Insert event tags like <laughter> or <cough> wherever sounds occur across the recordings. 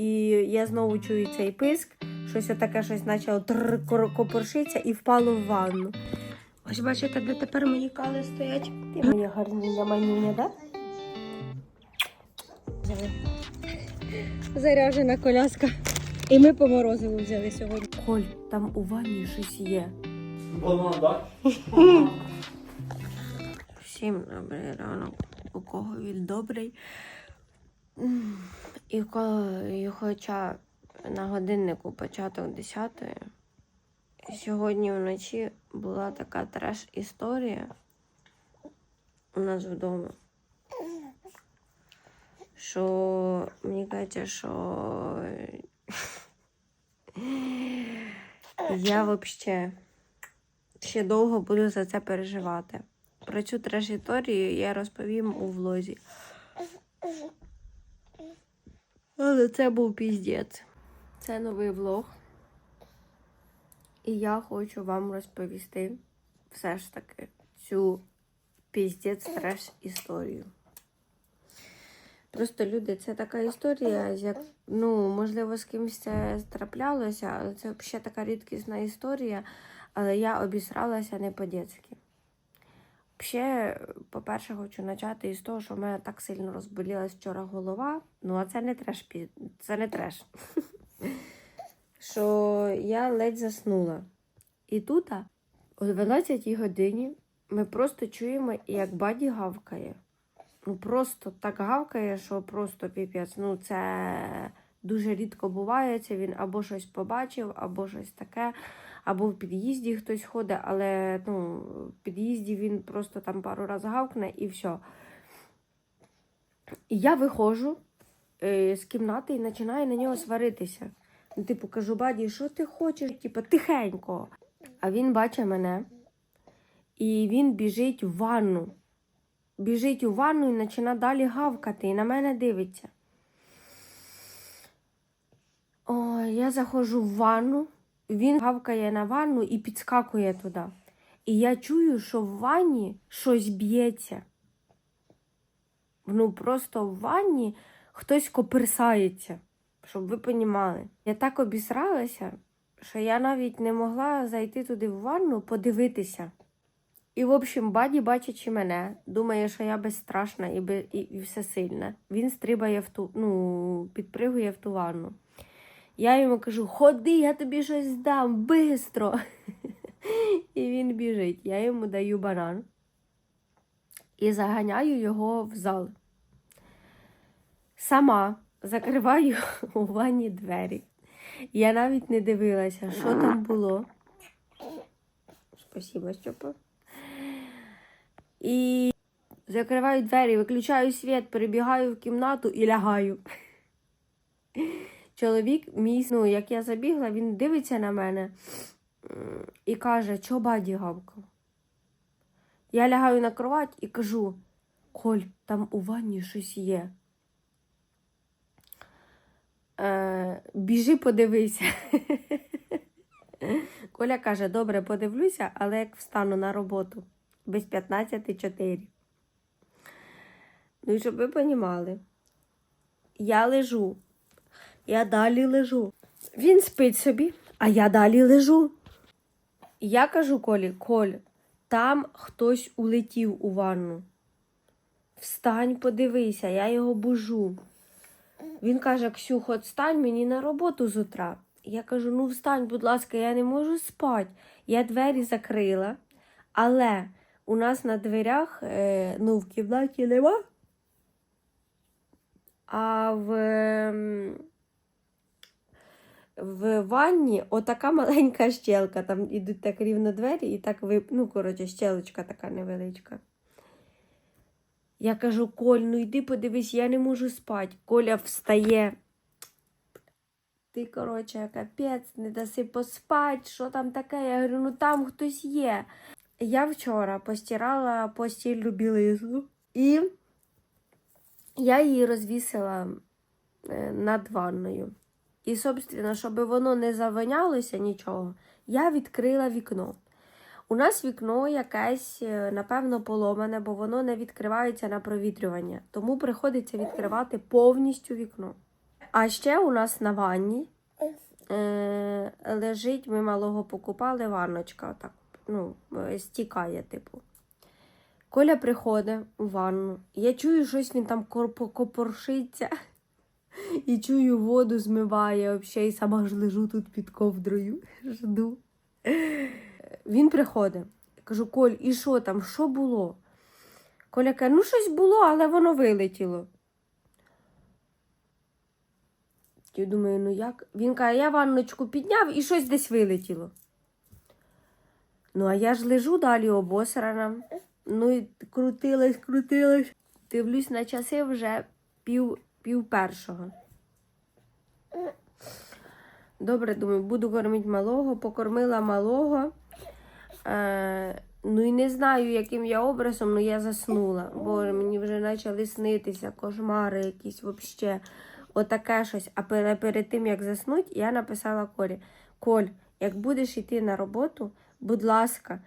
і я знову чую цей писк, щось таке щось почало копоршитися і впало в ванну. Ось бачите, де тепер мої кали стоять. Ти моя гарнюня манюня, да? Заряжена коляска. І ми по морозиву взяли сьогодні. Коль, там у ванні щось є. Банан, так? Всім добрий ранок, у кого він добрий. І, коли, хоча на годиннику початок 10-ї, сьогодні вночі була така треш-історія у нас вдома. Що мені кажеться, що я взагалі ще довго буду за це переживати. Про цю траєкторію я розповім у влозі. Але це був піздець. Це новий влог. І я хочу вам розповісти все ж таки цю піздець треш історію. Просто люди, це така історія, як, ну, можливо, з кимось це траплялося, але це взагалі така рідкісна історія, але я обісралася не по-дєцьки. Ще, по-перше, хочу почати із того, що в мене так сильно розболілась вчора голова. Ну, а це не треш, це не треш. що я ледь заснула. І тут, о 12 годині, ми просто чуємо, як баді гавкає. Ну, просто так гавкає, що просто піпець. Ну, це дуже рідко буває. Це він або щось побачив, або щось таке або в під'їзді хтось ходить, але ну, в під'їзді він просто там пару разів гавкне і все. І я виходжу е, з кімнати і починаю на нього сваритися. Ну, Типу, кажу, баді, що ти хочеш? Типу, тихенько. А він бачить мене, і він біжить в ванну. Біжить у ванну і починає далі гавкати, і на мене дивиться. Ой, я заходжу в ванну, він гавкає на ванну і підскакує туди. І я чую, що в ванні щось б'ється. Ну, просто в ванні хтось коперсається, щоб ви понімали. Я так обісралася, що я навіть не могла зайти туди в ванну, подивитися. І, в общем, баді, бачачи мене, думає, що я безстрашна і, і, і всесильна. Він стрибає в ту, ну, підпригує в ту ванну. Я йому кажу: ходи, я тобі щось дам, бистро. <laughs> І він біжить. Я йому даю банан і заганяю його в зал. Сама закриваю <laughs> у ванні двері. Я навіть не дивилася, що там було. Спасибо, Степа. І закриваю двері, виключаю світ, перебігаю в кімнату і лягаю. <laughs> Чоловік мій, ну, як я забігла, він дивиться на мене і каже, чого баді? Я лягаю на кровать і кажу: Коль, там у ванні щось є. Е, біжи, подивися. <laughs> Коля каже, добре, подивлюся, але як встану на роботу без 15.4. Ну і щоб ви понімали, я лежу. Я далі лежу. Він спить собі, а я далі лежу. Я кажу Колі, Коль, там хтось улетів у ванну. Встань, подивися, я його бужу. Він каже: Ксюх, от встань мені на роботу з утра. Я кажу: ну встань, будь ласка, я не можу спати. Я двері закрила, але у нас на дверях, е, ну, в кімнаті нема. А в, ем, в ванні отака маленька щелка. Там ідуть так рівно двері, і так ви, ну, коротше, щелочка така невеличка. Я кажу, Коль, ну йди подивись, я не можу спати. Коля встає. Ти, коротше, капець, не даси поспати, що там таке? Я говорю, ну там хтось є. Я вчора постирала постільну білизну і я її розвісила е, над ванною. І, собственно, щоб воно не завонялося нічого, я відкрила вікно. У нас вікно якесь, е, напевно, поломане, бо воно не відкривається на провітрювання. Тому приходиться відкривати повністю вікно. а ще у нас на ванні е, лежить, ми малого покупали, ванночка так, ну, е, стікає, типу. Коля приходить у ванну. Я чую, щось він там копоршиться. І чую, воду змиває взагалі, і сама ж лежу тут під ковдрою. <laughs> Жду. Він приходить. Кажу, Коль, і що там? Що було? Коля каже, ну щось було, але воно вилетіло. Я думаю, ну як? Він каже, я ванночку підняв і щось десь вилетіло. Ну, а я ж лежу далі обосрана. Ну і крутилась, крутилась. Дивлюсь на часи вже пів, пів першого. Добре, думаю, буду кормити малого, покормила малого. Е, ну і не знаю, яким я образом, але я заснула. Боже, мені вже почали снитися, кошмари якісь взагалі. Отаке щось. А перед, перед тим, як заснуть, я написала Колі: Коль, як будеш йти на роботу, будь ласка,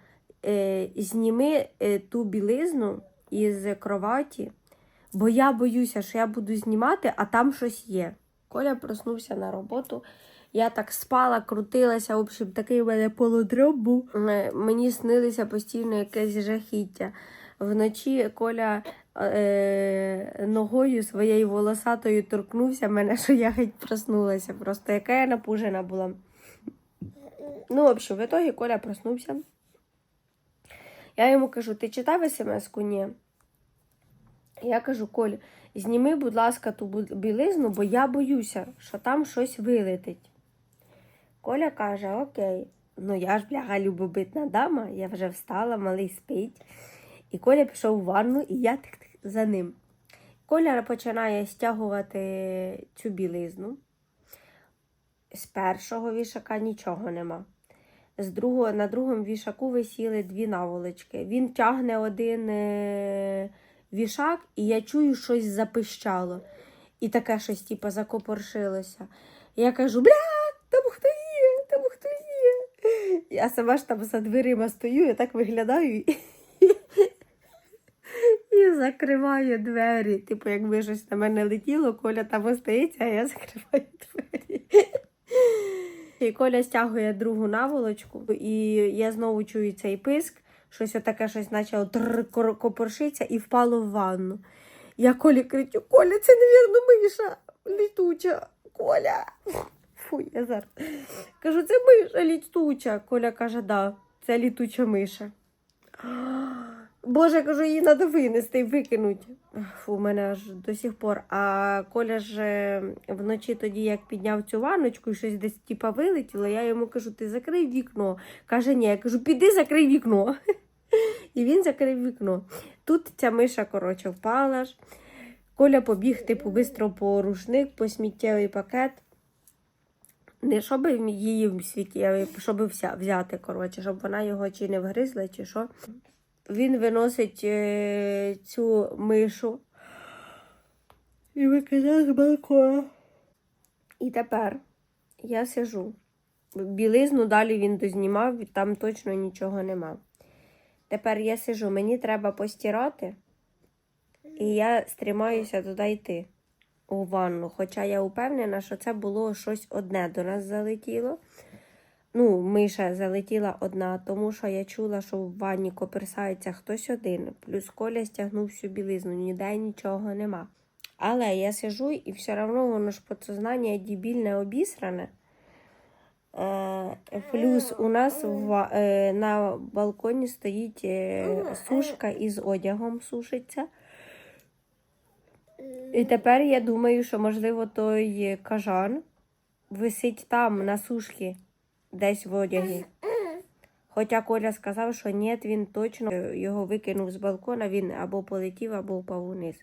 е, зніми е, ту білизну із кроваті, бо я боюся, що я буду знімати, а там щось є. Коля проснувся на роботу. Я так спала, крутилася, в общем, такий у мене полудроб був. Мені снилося постійно якесь жахіття. Вночі Коля е, ногою своєю волосатою торкнувся мене, <laughs> що я геть проснулася. Просто яка я напужена була. Ну, в общем, в итоге Коля проснувся. Я йому кажу: ти читав смс-ку? Ні. Я кажу, Коль, зніми, будь ласка, ту білизну, бо я боюся, що там щось вилетить. Коля каже, окей. Ну я ж бляга любобитна дама, я вже встала, малий спить. І Коля пішов в ванну, і я тих за ним. Коля починає стягувати цю білизну. З першого вішака нічого нема. З другого, на другому вішаку висіли дві наволочки. Він тягне один е, вішак, і я чую, щось запищало. І таке щось, типу, закопоршилося. Я кажу, бля, там хто є, там хто є. Я сама ж там за дверима стою, я так виглядаю і, <laughs> і закриваю двері. Типу, якби щось на мене летіло, Коля там остається, а я закриваю двері. І Коля стягує другу наволочку, і я знову чую цей писк, щось отаке щось почало копоршитися і впало в ванну. Я Колі кричу: Коля, це, невірно, миша літуча. Коля. Фу, я зараз. Кажу, це миша літуча. Коля каже, да, це літуча миша. Боже, кажу, її треба винести і викинути. У мене аж до сих пор. А Коля ж е, вночі тоді, як підняв цю ванночку і щось десь типа вилетіло, я йому кажу, ти закрий вікно. Каже, ні, я кажу, піди закрий вікно. І він закрив вікно. Тут ця миша, коротше, впала ж. Коля побіг, типу, бистро по рушник, по сміттєвий пакет. Не щоб її в світі, щоб взяти, коротше, щоб вона його чи не вгризла, чи що. Він виносить е, цю мишу і викидає з балкона. І тепер я сижу. Білизну далі він дознімав, там точно нічого нема. Тепер я сижу, мені треба постирати, і я стримаюся туди йти у ванну. Хоча я упевнена, що це було щось одне до нас залетіло. Ну, миша залетіла одна, тому що я чула, що в ванні коперсається хтось один. Плюс Коля стягнув всю білизну, ніде нічого нема. Але я сижу і все одно воно ж подсознання дебільне обісране. Е, плюс у нас в, е, на балконі стоїть е, сушка із одягом сушиться. І тепер я думаю, що можливо той кажан висить там на сушці, десь в одягі. Хоча Коля сказав, що ні, він точно його викинув з балкона, він або полетів, або впав униз.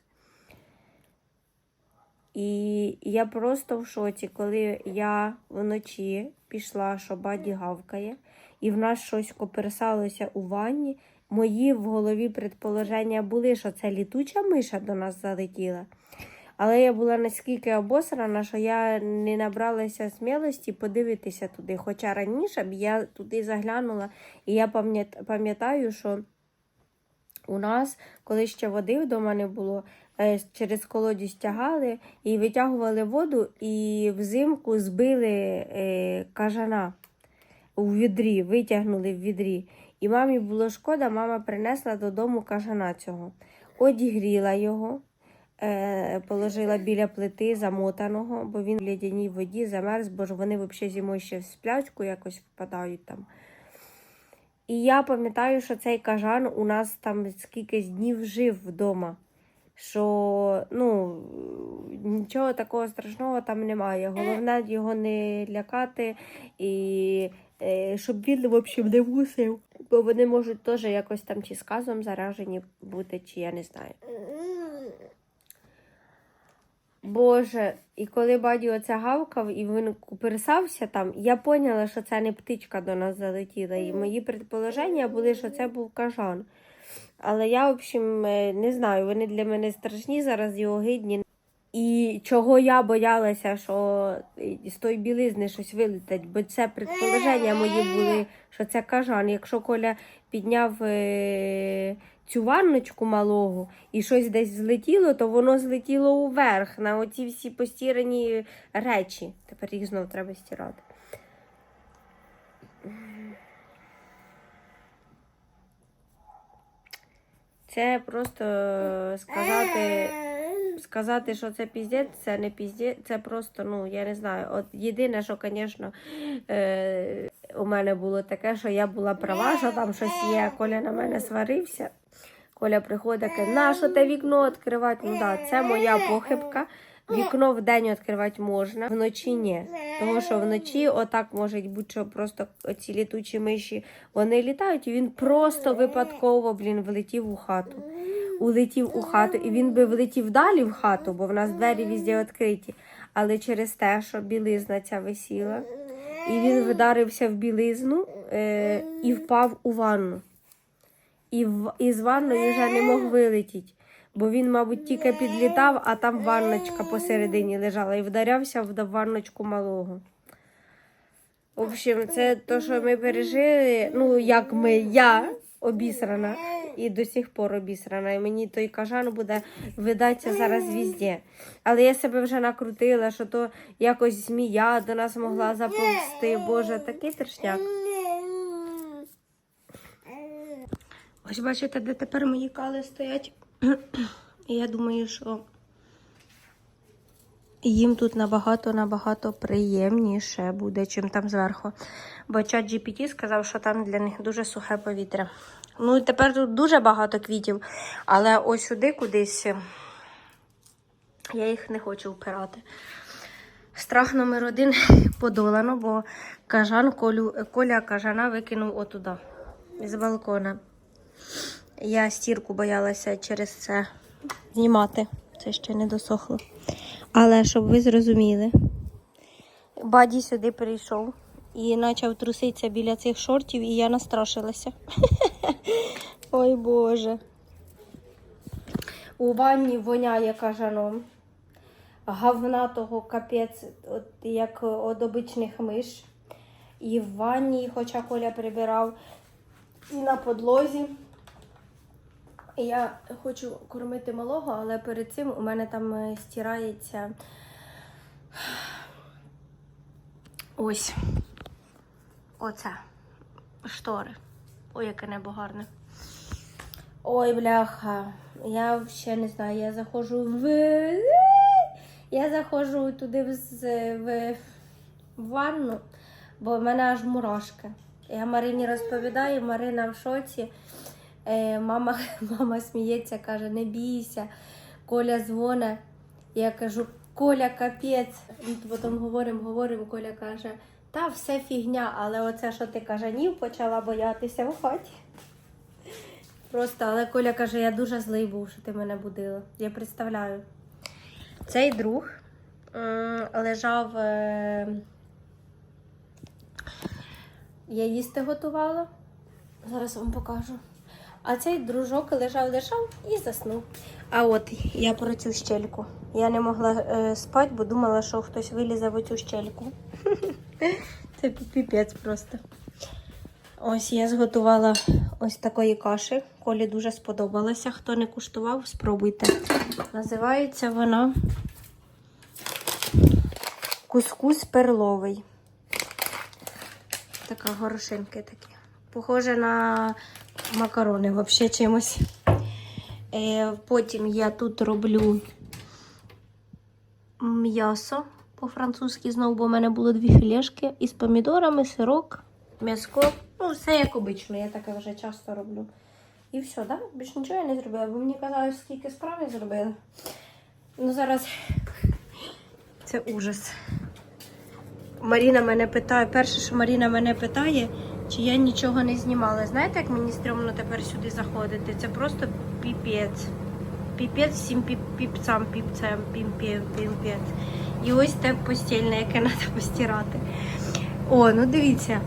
І я просто в шоці, коли я вночі пішла, що баді гавкає, і в нас щось коперсалося у ванні. Мої в голові предположення були, що це літуча миша до нас залетіла. Але я була наскільки обосрана, що я не набралася смілості подивитися туди. Хоча раніше б я туди заглянула, і я пам'ятаю, що у нас, коли ще води вдома не було, через колодязь тягали і витягували воду, і взимку збили е, кажана у відрі, витягнули в відрі. І мамі було шкода, мама принесла додому кажана цього, одігріла його, е, положила біля плити замотаного, бо він в лядяній воді замерз, бо ж вони взагалі зимою ще в сплячку якось впадають там. І я пам'ятаю, що цей кажан у нас там скількись днів жив вдома. Що ну, нічого такого страшного там немає. Головне його не лякати і е, щоб він, в общем, не вусив. Бо вони можуть теж якось там чи сказом заражені бути, чи я не знаю. Боже, і коли баді оце гавкав і він куперсався там, я поняла, що це не птичка до нас залетіла. І мої предположення були, що це був кажан. Але я, в общем, е, не знаю, вони для мене страшні, зараз його гидні. І чого я боялася, що з тої білизни щось вилетить, бо це предположення мої були, що це кажан. Якщо Коля підняв е, цю ванночку малого і щось десь злетіло, то воно злетіло уверх на оці всі постірані речі. Тепер їх знову треба стирати. Це просто е, сказати, сказати, що це піздець, це не піздець, це просто, ну, я не знаю. От єдине, що, звісно, е, у мене було таке, що я була права, що там щось є, Коля на мене сварився. Коля приходить, каже, на що те вікно відкривати? Ну да, це моя похибка. Вікно вдень відкривати можна, вночі ні. Тому що вночі отак може бути, що просто ці літучі миші вони літають, і він просто випадково, блін, влетів у хату. Улетів у хату, і він би влетів далі в хату, бо в нас двері везде відкриті. Але через те, що білизна ця висіла, і він вдарився в білизну е, і впав у ванну. І, в, і з ванною вже не мог вилетіти. Бо він, мабуть, тільки підлітав, а там ванночка посередині лежала і вдарявся в ванночку малого. В общем, це те, що ми пережили, ну, як ми, я обісрана і до сих пор обісрана. І мені той кажан буде видатися зараз везде. Але я себе вже накрутила, що то якось змія до нас могла заповзти. Боже, такий трешняк. Ось бачите, де тепер мої кали стоять. Я думаю, що їм тут набагато-набагато приємніше буде, чим там зверху. Бо чат GPT сказав, що там для них дуже сухе повітря. Ну і тепер тут дуже багато квітів, але ось сюди кудись я їх не хочу впирати. Страх номер один <laughs> подолано, бо кажан Колю, Коля кажана викинув отуда, з балкона. Я стірку боялася через це знімати. Це ще не досохло. Але щоб ви зрозуміли, баді сюди прийшов і почав труситися біля цих шортів, і я настрашилася. <laughs> Ой Боже. У ванні воняє кажаном. Говна того капець, от, як від обичних миш. І в ванні, хоча Коля прибирав, і на подлозі. Я хочу кормити малого, але перед цим у мене там е, стирається ось оце штори. Ой, яке небо гарне. Ой, бляха. Я ще не знаю, я заходжу в. Я заходжу туди в, в, в ванну, бо в мене аж мурашки. Я Марині розповідаю, Марина в шоці. Е, мама, <laughs> мама сміється, каже, не бійся. Коля дзвоне. Я кажу, Коля, капець. Потім говоримо, говоримо, Коля каже, та все фігня, але оце, що ти кажанів, почала боятися в хаті. Просто, але Коля каже, я дуже злий був, що ти мене будила. Я представляю. Цей друг лежав. Е... Я їсти готувала. Зараз вам покажу. А цей дружок лежав, лежав і заснув. А от я про цю щельку. Я не могла е, спати, бо думала, що хтось вилізе в цю щельку. <laughs> Це піпець просто. Ось я зготувала ось такої каші. Колі дуже сподобалася. Хто не куштував, спробуйте. Називається вона кускус перловий. Така горошинки такі. Похоже на макарони взагалі чимось. Е, потім я тут роблю м'ясо по-французьки знову, бо в мене було дві філешки із помідорами, сирок, м'яско. Ну, все як обично, я таке вже часто роблю. І все, да? Більш нічого я не зробила, бо мені казали, скільки справ я зробила. Ну зараз це ужас. Маріна мене питає, перше, що Маріна мене питає, чи я нічого не знімала. Знаєте, як мені стрьомно тепер сюди заходити? Це просто піпець. Піпець всім піп, піпцям, піпцем, пімпе, пімпець. І ось те постільне, яке <laughs> треба постирати. О, ну дивіться,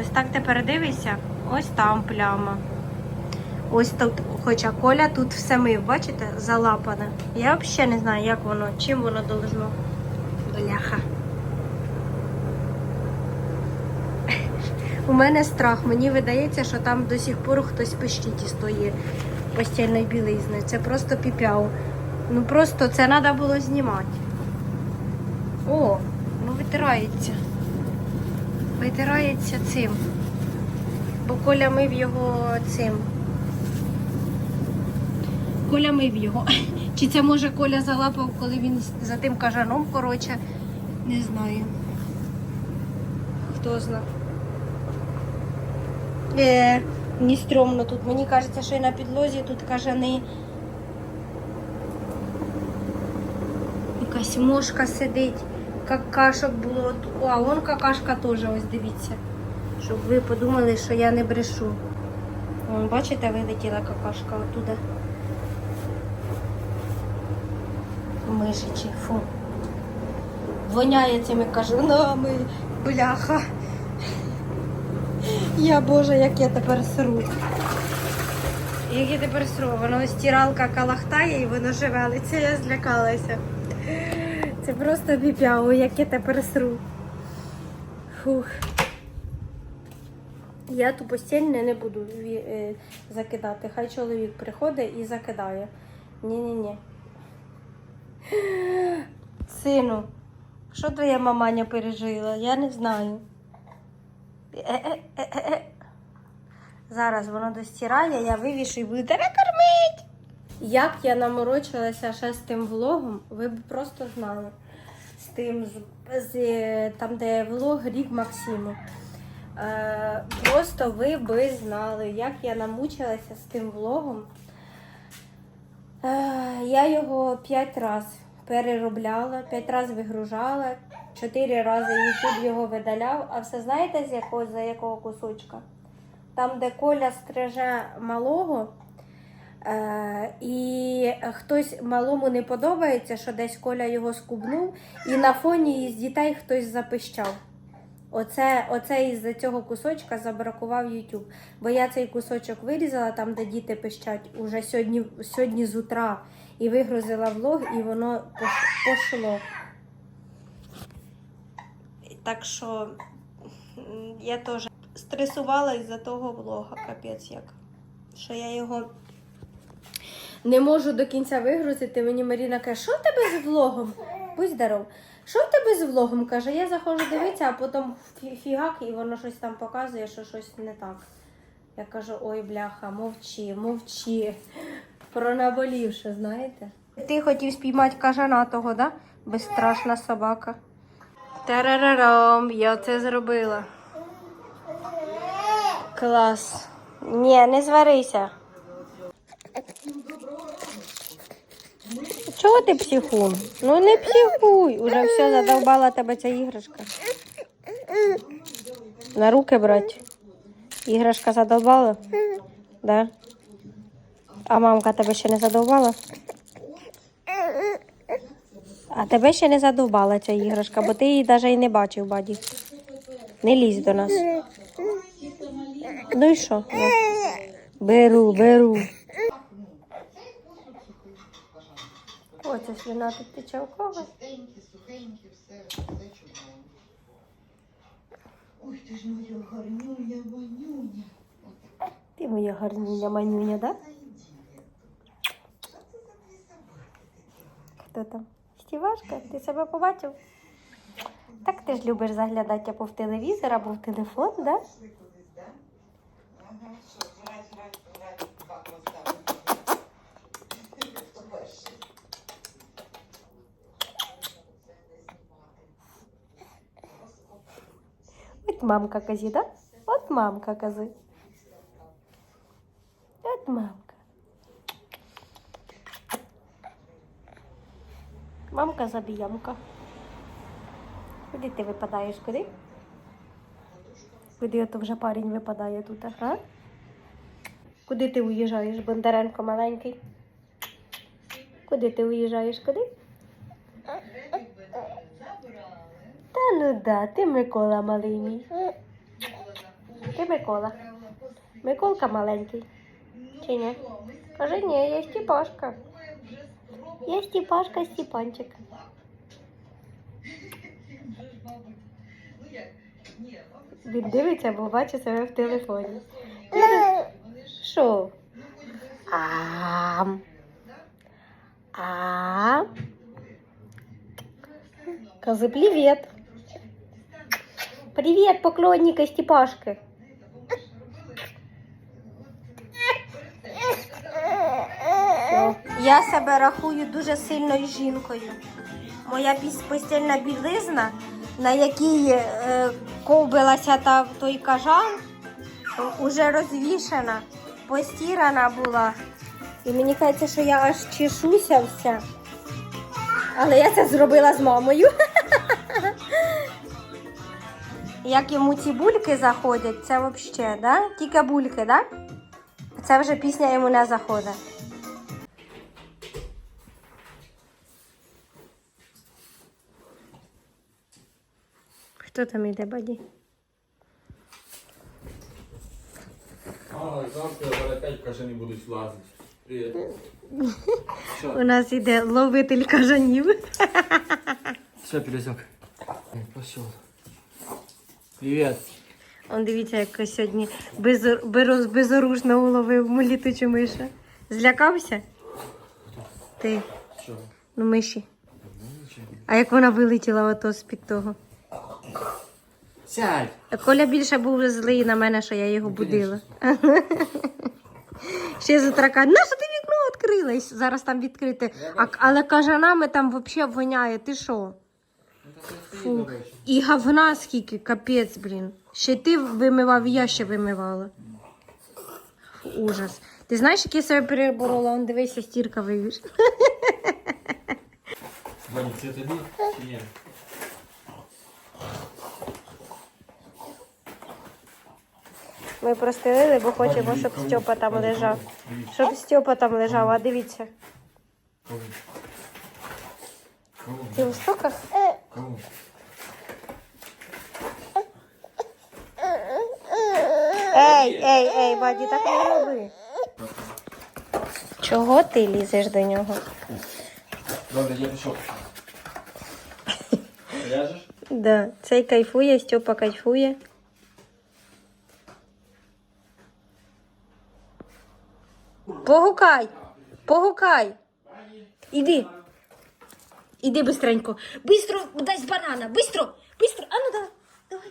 ось так тепер дивися, ось там пляма. Ось тут, хоча Коля тут все мив, бачите, залапане. Я взагалі не знаю, як воно, чим воно должно. Бляха. У мене страх. Мені видається, що там до сих пор хтось пищить із тої постільної білизни. Це просто піпяу. Ну просто це треба було знімати. О, ну витирається. Витирається цим. Бо Коля мив його цим. Коля мив його. <laughs> Чи це може Коля залапав, коли він за тим кажаном, коротше, не знаю. Хто знає. Е, не стрьомно тут. Мені кажеться, що і на підлозі тут кажани. Якась мошка сидить, какашок було. О, а вон какашка теж, ось дивіться. Щоб ви подумали, що я не брешу. Вон, бачите, вилетіла какашка оттуда. Мишичі, фу. Воняє цими кажанами, бляха. Я боже, як я тепер сру. Як я тепер сру, воно стиралка калахтає і воно шевелиться, я злякалася. Це просто піпяу, як я тепер сру. Фух. Я ту постіль не, не буду е, закидати. Хай чоловік приходить і закидає. Ні-ні-ні. Сину, що твоя маманя пережила? Я не знаю. Зараз воно достирає, я вивішу і буду тебе кормить. Як я наморочилася ще з тим влогом, ви б просто знали. З тим, з, е, там, де влог рік Максиму. Е, просто ви би знали, як я намучилася з тим влогом. Е, я його п'ять разів переробляла, п'ять разів вигружала, чотири рази YouTube його видаляв. А все знаєте з якого, за якого кусочка? Там, де Коля стриже малого, е, і хтось малому не подобається, що десь Коля його скубнув, і на фоні із дітей хтось запищав. Оце, оце із-за цього кусочка забракував YouTube. Бо я цей кусочок вирізала там, де діти пищать, уже сьогодні, сьогодні з утра. І вигрузила влог, і воно пош- пошло. Так що я теж стресувала із-за того влога, капець як. Що я його не можу до кінця вигрузити. Мені Маріна каже, що в тебе з влогом? Будь здоров. Що в тебе з влогом? каже, я заходжу дивитися, а потім фігак, і воно щось там показує, що щось не так. Я кажу, ой, бляха, мовчи, мовчи. Про наболівше, знаєте? Ти хотів спіймати кажана того, да? Безстрашна собака. Тарарарам, я це зробила. Клас. Ні, не зварися. Чого ти психун? Ну не психуй. Уже все задовбала тебе ця іграшка. На руки брать. Іграшка задовбала? Да. А мамка тебе ще не задовбала? А тебе ще не задовбала ця іграшка, бо ти її навіть і не бачив, баді. Не лізь до нас. Ну і що? Ну. Беру, беру. О, це слюна тут тече у кого? Сухенькі, сухенькі, все, все чудово. Ой, ти ж моя гарнюня, манюня. Ти Ти моя гарнюня манюня, да? Хто там? Стівашка, ти себе побачив? Так ти ж любиш заглядати або в телевізор, або в телефон, да? От мамка казі, да? От мамка кази. От мамка. Мамка забіямка. Куди ти випадаєш? Куди? Куди ото вже парень випадає тут, а? Куди ти уїжджаєш, Бондаренко маленький? Куди ти уїжджаєш? Куди? Та ну да, ти Микола мій. Ти Микола. Миколка маленький. Чи ні? Кажи ні, я Стіпашка. Я Стіпашка Стіпанчик. Він дивиться, бо бачить себе в телефоні. Що? Ам. Ам. Кажи привіт. Привіт, поклонника Степашки. Я себе рахую дуже сильною жінкою. Моя постільна білизна, на якій е, ковбилася та той кажан, уже розвішена, постірана була. І мені кажеться, що я аж чешуся вся. Але я це зробила з мамою. <laughs> Як йому ці бульки заходять, це взагалі, да? Тільки бульки, да? Це вже пісня йому не заходить. Хто там йде, баді? А, завтра опять кажани будуть лазити. Привіт. <laughs> У нас йде ловитель кажанів. Все, Пілюзок. Пошел. Привіт. Он дивіться, як сьогодні безор... беро- безоружно уловив літучу миша. Злякався? Ти, Що? ну миші. А як вона вилетіла ото з-під того? Сядь. Коля більше був злий на мене, що я його будила. Ще з утра каже, нащо ти вікно відкрила? І Зараз там відкрите. А, але кажанами там взагалі воняє. Ти що? Фу. І говна скільки, капець, блін. Ще ти вимивав, і я ще вимивала. Фу, ужас. Ти знаєш, як я себе переборола? Он дивися, стірка вивіш. Ваня, це тобі ні? Ми простелили, бо хочемо, щоб Стьопа там лежав. Щоб Стьопа там лежав, а дивіться. Ти у стоках? Ей, ей, ей, баді, так не роби. Чого ти лізеш до нього? Добре, я пішов. <laughs> Ляжеш? Да, цей кайфує, Стьопа кайфує. Погукай! Погукай! Іди. Іди бистренько. Бистро дай з банана. Бистро! Бистро! А ну давай. Давай.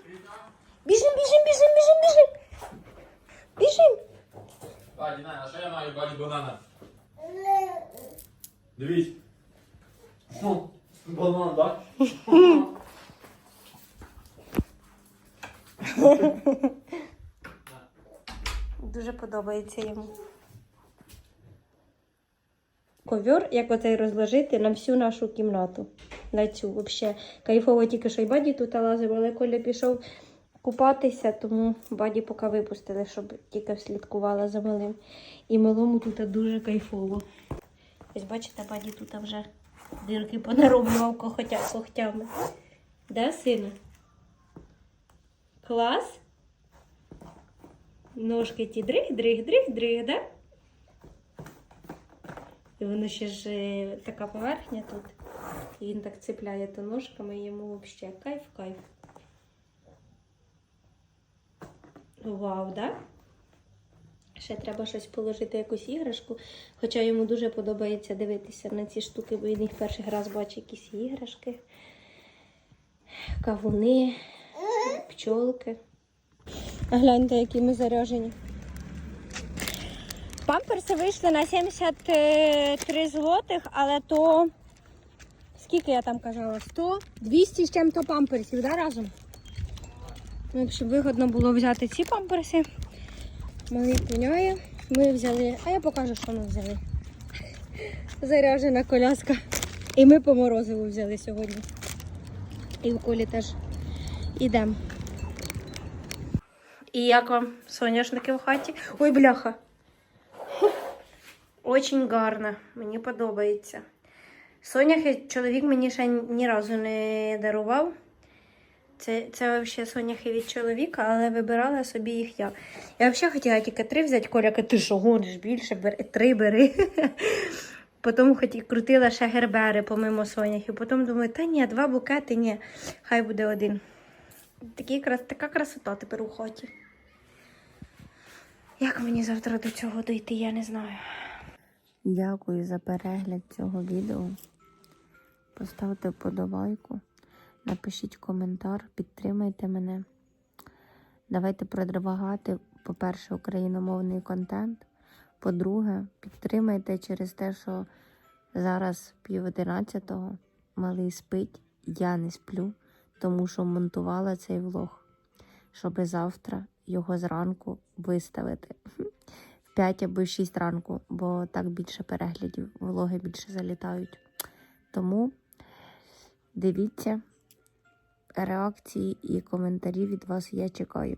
Біжим, біжим, біжим, біжим, біжим. Біжим. Баді, на, а що я маю баді банана? Дивись. Ну, банан, так? Дуже подобається йому. Ковер, як оцей розложити на всю нашу кімнату. На цю взагалі. Кайфово тільки що й баді тут лазив, але Коля пішов купатися, тому баді поки випустили, щоб тільки слідкувала за малим. І малому тут дуже кайфово. Ось бачите, баді тут вже дирки понароблював когтями. Да, сина? Клас? Ножки ті дриг, дриг, дриг, дриг, да? І воно ще ж е, така поверхня тут. І він так цепляє то ножками, йому взагалі кайф, кайф. Вау, да? Ще треба щось положити, якусь іграшку. Хоча йому дуже подобається дивитися на ці штуки, бо він їх перший раз бачить якісь іграшки, кавуни, пчолки. Гляньте, які ми заряжені. Памперси вийшли на 73 злотих, але то. Скільки я там казала? 100? 200 з чим-то памперсів, да, разом? Ну, щоб вигодно було взяти ці памперси. Малий пуняє. Ми взяли, а я покажу, що ми взяли. Заряжена коляска. І ми по морозиву взяли сьогодні. І в колі теж ідемо. І як вам соняшники в хаті? Ой, бляха. Очень гарно. Мені подобається. Соняхи чоловік мені ще ні разу не дарував. Це, це взагалі соняхи від чоловіка, але вибирала собі їх я. Я взагалі хотіла тільки три взяти, Коля, каже, ти що гониш більше, бери, три бери. <laughs> Потім крутила ще гербери помимо соняхів. Потім думаю, та ні, два букети, ні, хай буде один. Крас- така красота тепер у хаті. Як мені завтра до цього дойти, я не знаю. Дякую за перегляд цього відео. Поставте вподобайку, напишіть коментар, підтримайте мене. Давайте продвигати, по-перше, україномовний контент. По-друге, підтримайте через те, що зараз пів одинадцятого малий спить, я не сплю, тому що монтувала цей влог, щоб завтра його зранку виставити 5 або 6 ранку, бо так більше переглядів, влоги більше залітають. Тому дивіться реакції і коментарі від вас я чекаю.